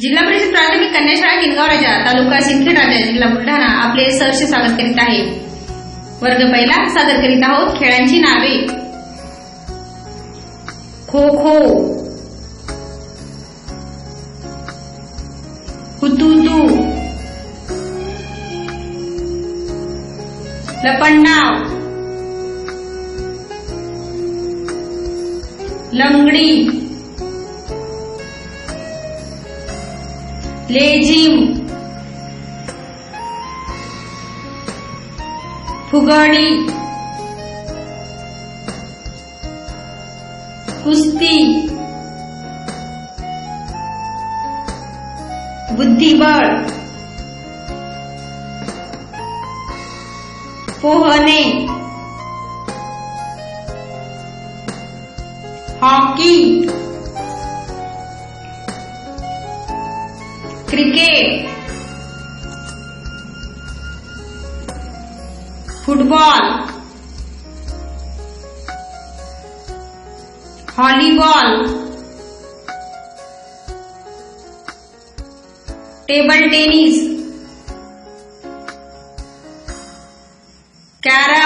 जिल्हा परिषद प्राथमिक कन्या शाळा किनगाव राजा तालुका सिंदखेड राजा जिल्हा बुलढाणा आपले सहर्ष स्वागत करीत आहे. वर्ग पहिला सादर करीत आहोत खेळांची नावे. खो खो. हुतुतू लपंडाव लंगडी. लेझिम फुगडी कुस्ती। बुद्धिबळ। पोहणे। Hockey. Cricket football volleyball table tennis carrom.